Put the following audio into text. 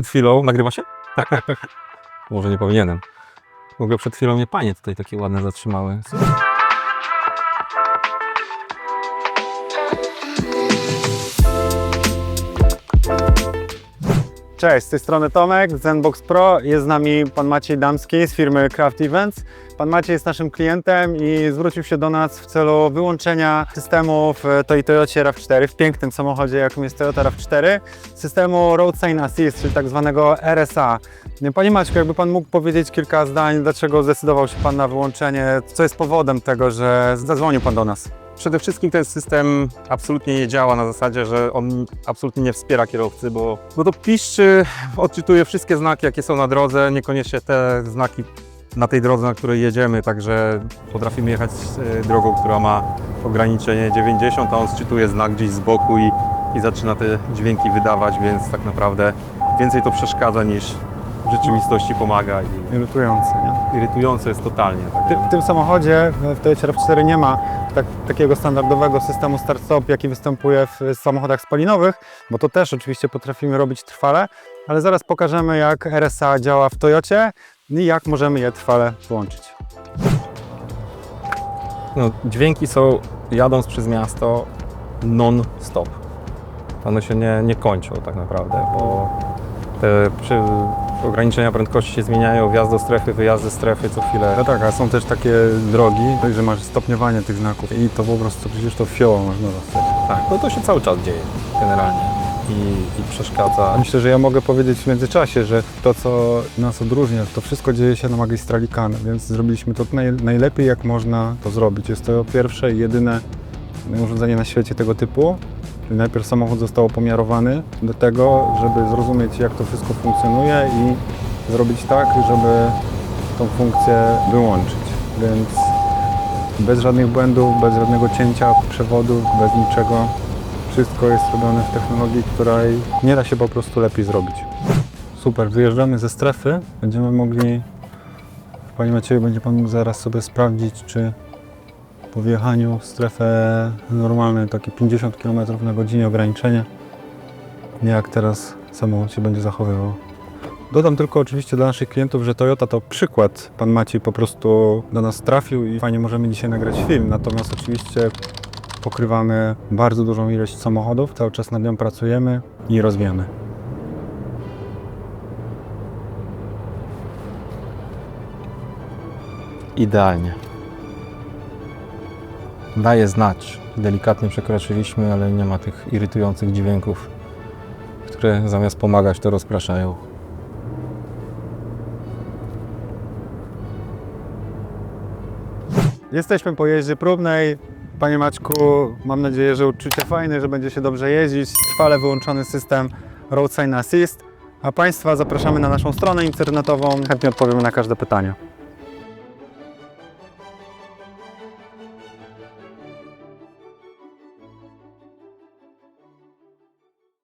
Przed chwilą, nagrywa się? Może nie powinienem. W ogóle przed chwilą mnie panie tutaj takie ładne zatrzymały. Cześć, z tej strony Tomek, Zenbox Pro. Jest z nami pan Maciej Damski z firmy Craft Events. Pan Maciej jest naszym klientem i zwrócił się do nas w celu wyłączenia systemu w tej Toyocie RAV4, w pięknym samochodzie, jakim jest Toyota RAV4, systemu Road Sign Assist, czyli tak zwanego RSA. Panie Maćku, jakby pan mógł powiedzieć kilka zdań, dlaczego zdecydował się pan na wyłączenie, co jest powodem tego, że zadzwonił pan do nas? Przede wszystkim ten system absolutnie nie działa na zasadzie, że on absolutnie nie wspiera kierowcy, bo, bo to piszczy, odczytuje wszystkie znaki, jakie są na drodze, niekoniecznie te znaki na tej drodze, na której jedziemy, także potrafimy jechać e, drogą, która ma ograniczenie 90, a on sczytuje znak gdzieś z boku i, i zaczyna te dźwięki wydawać, więc tak naprawdę więcej to przeszkadza niż w rzeczywistości pomaga i Irytujące, nie? irytujące jest totalnie. Ty, Także w tym samochodzie, w Toyocie RAV4 nie ma tak, takiego standardowego systemu start-stop, jaki występuje w samochodach spalinowych, bo to też oczywiście potrafimy robić trwale, ale zaraz pokażemy jak RSA działa w Toyocie i jak możemy je trwale włączyć. No, dźwięki są, jadąc przez miasto, non-stop. One się nie, nie kończą tak naprawdę, bo te przy, ograniczenia prędkości się zmieniają, wjazd do strefy, wyjazd ze strefy co chwilę. No tak, a są też takie drogi, że masz stopniowanie tych znaków i to po prostu przecież to fioło można dostać. Tak, no to się cały czas dzieje generalnie i, i przeszkadza. Myślę, że ja mogę powiedzieć w międzyczasie, że to, co nas odróżnia, to wszystko dzieje się na magistrali Kan, więc zrobiliśmy to naj, najlepiej, jak można to zrobić. Jest to pierwsze i jedyne urządzenie na świecie tego typu. Najpierw samochód został pomiarowany do tego, żeby zrozumieć, jak to wszystko funkcjonuje i zrobić tak, żeby tą funkcję wyłączyć. Więc bez żadnych błędów, bez żadnego cięcia przewodów, bez niczego. Wszystko jest robione w technologii, której nie da się po prostu lepiej zrobić. Super, wyjeżdżamy ze strefy. Będziemy mogli, Panie Macieju, będzie Pan mógł zaraz sobie sprawdzić, czy po wjechaniu w strefę normalne, takie 50 km na godzinę ograniczenie, nie jak teraz samochód się będzie zachowywał. Dodam tylko oczywiście dla naszych klientów, że Toyota to przykład. Pan Maciej po prostu do nas trafił i fajnie możemy dzisiaj nagrać film. Natomiast oczywiście pokrywamy bardzo dużą ilość samochodów, cały czas nad nią pracujemy i rozwijamy. Idealnie. Daje znać. Delikatnie przekroczyliśmy, ale nie ma tych irytujących dźwięków, które zamiast pomagać, to rozpraszają. Jesteśmy po jeździe próbnej. Panie Maćku, mam nadzieję, że uczucie fajne, że będzie się dobrze jeździć. Trwale wyłączony system Road Sign Assist. A Państwa zapraszamy na naszą stronę internetową. Chętnie odpowiemy na każde pytanie.